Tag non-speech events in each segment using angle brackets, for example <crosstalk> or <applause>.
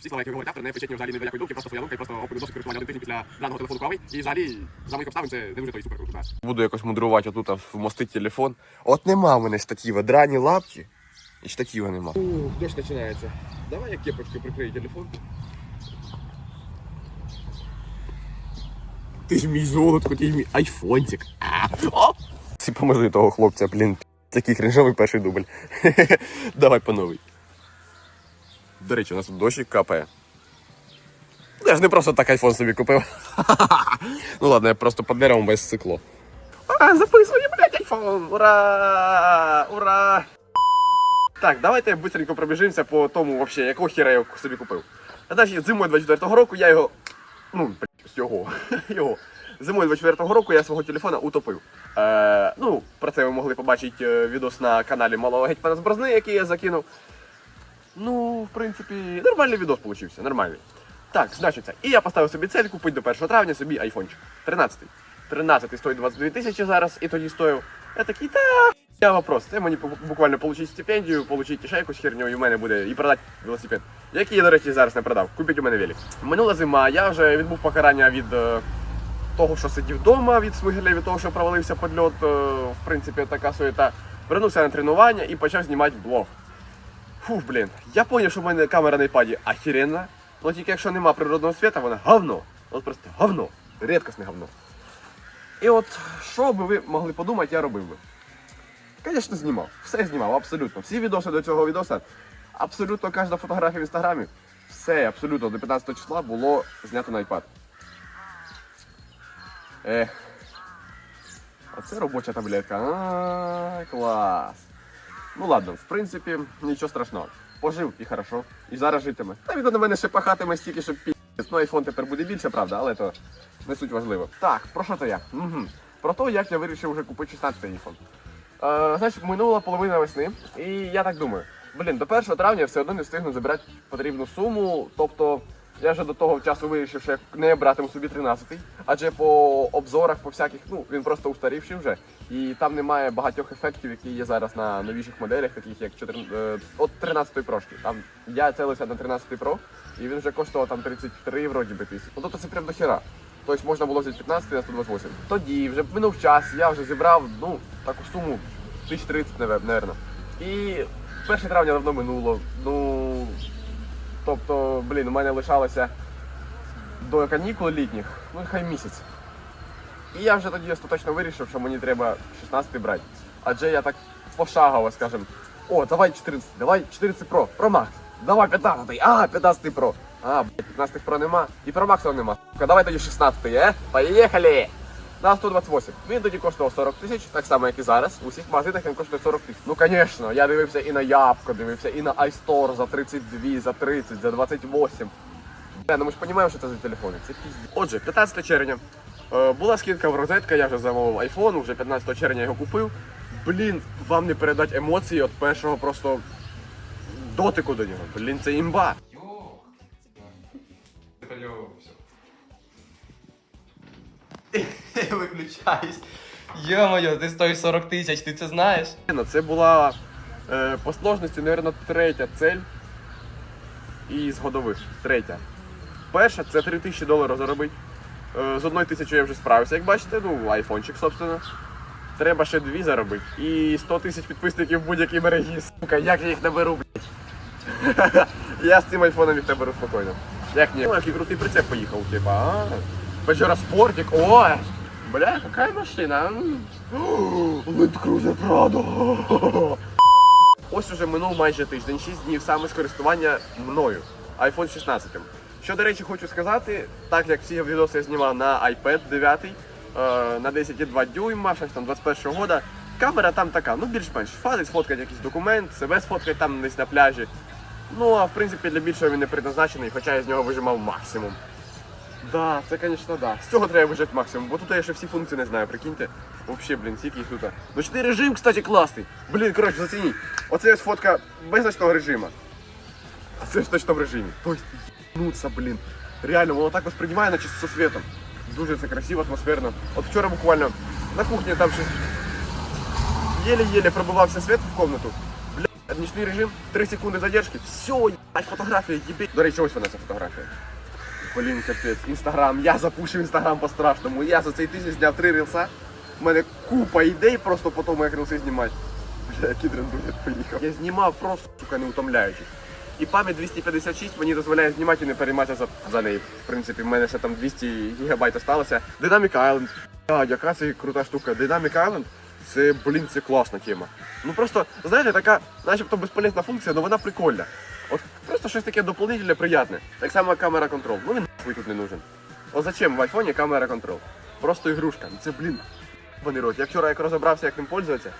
Всі слова, які говорить автор, не печетні взагалі не ніякої думки, просто своя думка і просто опит досвід користування один тиждень після даного телефону правий. І взагалі, за моїх обставин, це не дуже той супер круто. Буду якось мудрувати отут вмостити телефон. От нема в мене штатива, драні лапки. І штатива нема. Ух, дощ починається. Давай я кепочкою прикрию телефон. Ти ж мій золотко, ти ж мій айфончик. Всі помили того хлопця, блін. Такий кринжовий перший дубль. <laughs> Давай по новий. До речі, у нас тут дощик капає. Я ж не просто так айфон собі купив. <laughs> ну ладно, я просто під деревом без цикло. А, записує, блядь, айфон! Ура! Ура! Так, давайте быстренько пробіжимося по тому, вообще, якого хіра я собі купив. Значить, зимою 24-го року я його. Ну, блядь, його. <laughs> його. Зимою 24-го року я свого телефона утопив. Е, ну, про це ви могли побачити е, відос на каналі Малого Гетьмана з Борозни, який я закинув. Ну, в принципі, нормальний відос получився, нормальний. Так, значиться, і я поставив собі цель купити до 1 травня собі айфончик. 13. 13 стоїть 22 тисячі зараз, і тоді стоїв. Я такий, та я вопрос. Це мені буквально отримати стипендію, отримати ще якусь херню, і в мене буде і продати велосипед. Який я, до речі, зараз не продав. Купіть у мене велик. Минула зима, я вже відбув покарання від е, того, що сидів вдома, від смигеля, від того, що провалився підльот. е, в принципі, така суєта. Вернувся на тренування і почав знімати блог. Фух, блін, я зрозумів, що в мене камера на iPad охеренна. Але тільки якщо нема природного світу, вона говно. От просто говно. Рідкісне говно. І от, що би ви могли подумати, я робив би. Звісно, знімав. Все знімав, абсолютно. Всі відоси до цього відоса, абсолютно кожна фотографія в інстаграмі, все абсолютно до 15 числа було знято на iPad. Ех. Оце робоча таблетка. А, клас. Ну ладно, в принципі, нічого страшного. Пожив і хорошо. І зараз житиме. Та він на мене ще пахатиме стільки, що пі. Ну, айфон тепер буде більше, правда, але то не суть важливо. Так, про що то я? Угу. Про те, як я вирішив вже купити 16 айфон. Е, значить, минула половина весни, і я так думаю, блін, до 1 травня я все одно не встигну забирати потрібну суму. Тобто я вже до того часу вирішив, що я не братиму собі 13-й, адже по обзорах, по всяких, ну він просто устарівший вже. І там немає багатьох ефектів, які є зараз на новіших моделях, таких як 14, е, от 13-ї прошки. Там я целився на 13-й Pro, і він вже коштував там 33 вроді би тисяч. Ну тобто це прям до хера. Тобто можна було взяти 15 на 128. Тоді вже минув час, я вже зібрав ну, таку суму 1030, напевно. І 1 травня давно минуло. Ну, тобто, блін, у мене лишалося до канікул літніх, ну хай місяць. І я вже тоді остаточно вирішив, що мені треба 16 брати. Адже я так пошагово, скажем, о, давай 14, давай 14 Pro, Pro Max, давай 15, а, 15 Pro. А, блядь, 15 Pro нема, і Pro Max нема. Давай тоді 16, е? Поїхали! На 128. Він тоді коштував 40 тисяч, так само, як і зараз. У всіх магазинах він коштує 40 тисяч. Ну, звісно, я дивився і на Ябко, дивився, і на iStore за 32, за 30, за 28. Бля, ну ми ж розуміємо, що це за телефони. Це пізді. Отже, 15 червня. Е, була скидка в розетка, я вже замовив iPhone, вже 15 червня його купив. Блін, вам не передати емоції від першого просто дотику до нього. Блін, це імба. Виключаюсь. Йо-моє, ти стоїш 40 тисяч, ти це знаєш? Ну, Це була е, по сложності, мабуть, третя цель із годових. Третя. Перша це 3 тисячі доларів заробити. Е, з одною тисячою я вже справився, як бачите, ну, айфончик, собственно. Треба ще дві заробити. І 100 тисяч підписників в будь-якій мережі. Сука, як я їх наберу, блядь. <laughs> я з цим айфоном їх наберу спокійно. Як ні? О, який крутий прицеп поїхав, типа, а. Pajero Спортик, о! Бля, какая машина? О, <gasps> Prado. <laughs> Ось уже минув майже тиждень, 6 днів саме з користування мною. iPhone 16. Що, до речі, хочу сказати, так як всі відоси я знімав на iPad 9, е, на 10,2 дюйма, щось там 21 года, камера там така, ну більш-менш. Фазить сфоткати якийсь документ, себе сфоткати там десь на пляжі. Ну, а в принципі для більшого він не предназначений, хоча я з нього вижимав максимум. Да, це, звісно, да. З цього треба вижити максимум, бо тут я ще всі функції не знаю, прикиньте. Вообще, блін, скільки їх тут. Ночний режим, кстати, класний. Блін, коротше, зацініть. Оце ось фотка без ночного режиму. А це в ночному режимі. Тобто, єбнуться, блін. Реально, воно так восприймає, наче зі світом. Дуже це красиво, атмосферно. От вчора буквально на кухні там щось єле-єле пробивався світ в комнату. Бля, нічний режим, 3 секунди задержки, все, ебать, фотографія, їбіть. До речі, ось вона ця фотографія. Блін, капець, інстаграм, я запущу інстаграм по-страшному. Я за цей тиждень зняв три рілса. У мене купа ідей просто по тому, як рілси знімати. Бля, який драндулет поїхав. Я знімав просто, сука, не утомляючись. І пам'ять 256 мені дозволяє знімати і не перейматися за, за неї. В принципі, в мене ще там 200 гігабайт осталося. Dynamic Island. А, яка це крута штука. Dynamic Island це, блін, це класна тема. Ну просто, знаєте, така, начебто безполезна функція, але вона прикольна. От просто щось таке доповнительне, приятне. Так само камера контрол. Ну він нахуй тут не нужен. От зачем в айфоні камера контрол? Просто ігрушка. Ну це, блін, вони рот. Я вчора як розібрався, як ним пользуватися.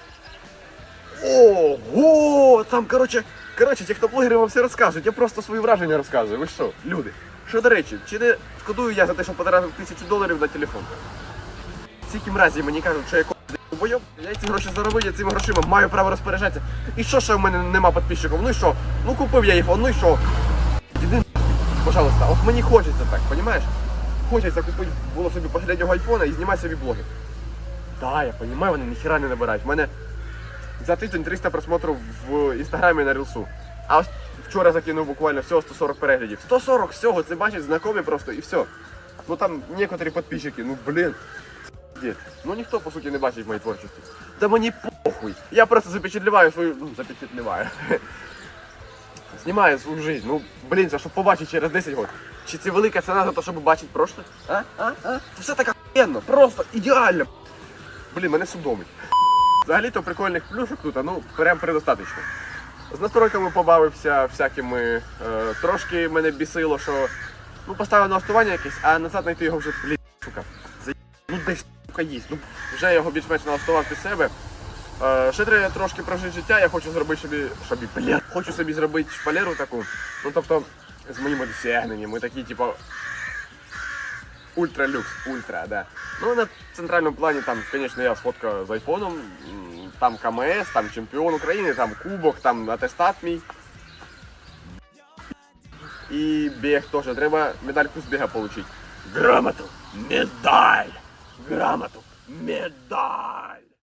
Ого! Там, коротше, коротше, техноблогери вам все розкажуть. Я просто свої враження розказую. Ви що, люди? Що до речі, чи не шкодую я за те, що потратив тисячу доларів на телефон? Скільки разів мені кажуть, що я бойоб, я ці гроші заробив, я цими грошима маю право розпоряджатися. І що, що в мене нема підписчиків? Ну і що? Ну купив я айфон, ну і що? Іди пожалуйста, от мені хочеться так, розумієш? Хочеться купити було собі последнього айфона і знімати собі блоги. Так, я розумію, вони ніхіра не набирають. У мене за тиждень 300 просмотрів в інстаграмі на рілсу. А вчора закинув буквально всього 140 переглядів. 140 всього, це бачать знайомі просто і все. Ну там некоторі підписчики, ну блін. Ну ніхто по суті не бачить моєї творчості. Та мені похуй. Я просто запечатліваю свою. Ну, запечатліваю. <laughs> Знімаю свою жизнь. Ну, блін, це щоб побачити через 10 років. Чи це велика ціна за те, щоб бачити прошле? А? А? А? Це все так охуєнно, просто ідеально. Блін, мене судомить. Взагалі-то прикольних плюшок тут, а ну прям предостаточно. З настройками побавився всякими. Е, трошки мене бісило, що ну поставив налаштування якесь, а назад знайти його вже, блін, сука. Ну десь сука їсть. Ну вже його більш-менш налаштував під себе. Е, ще треба трошки прожити життя, я хочу зробити собі. Собі, блін, хочу собі зробити шпалеру таку. Ну тобто, з моїми досягненнями, такі, типу, Ультра люкс, ультра, да. Ну, на центральном плане там, конечно, я сфотка з айфоном, там КМС, там чемпіон України, там кубок, там атестат мій. І біг теж. Треба медальку з біга отримати. Грамоту, медаль! Грамоту, медаль!